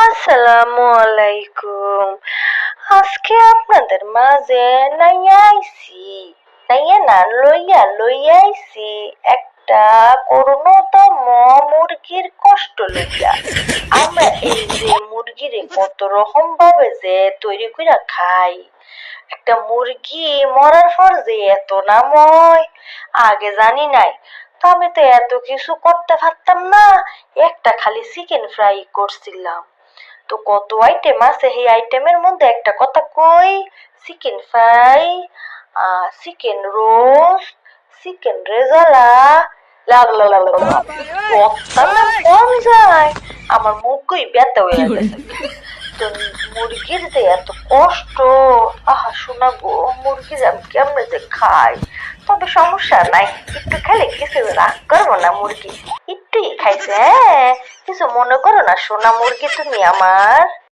আসসালামু আলাইকুম আজকে আপনাদের মাঝে নাইয়া আইছি, নাইয়া না লইয়া লইয়া একটা করুণতম মুরগির কষ্ট লইয়া। আমরা এই যে মুরগিরে কত রকম ভাবে যে তৈরি করে খাই। একটা মুরগি মরার পর যে এত নাময় আগে জানি নাই। তো আমি তো এত কিছু করতে পারতাম না, একটা খালি চিকেন ফ্রাই করছিলাম। তো কত আইটেম আছে? সেই আইটেমের মধ্যে একটা কথা কই? Chicken fry chicken roast chicken rezala লাগলা লাগলা না কম যায়? আমার মুখই ব্যথা হয়ে গেছে। তো মুরগির যে এত কষ্ট আহা শোনা গো মুরগির আমি কেমনে যে খাই? তবে সমস্যা নাই একটু খেলে কিছু রাগ করব না মুরগি। একটুই খাইছে হ্যাঁ? কিছু মনে করো না সোনা মুরগি তুমি আমার।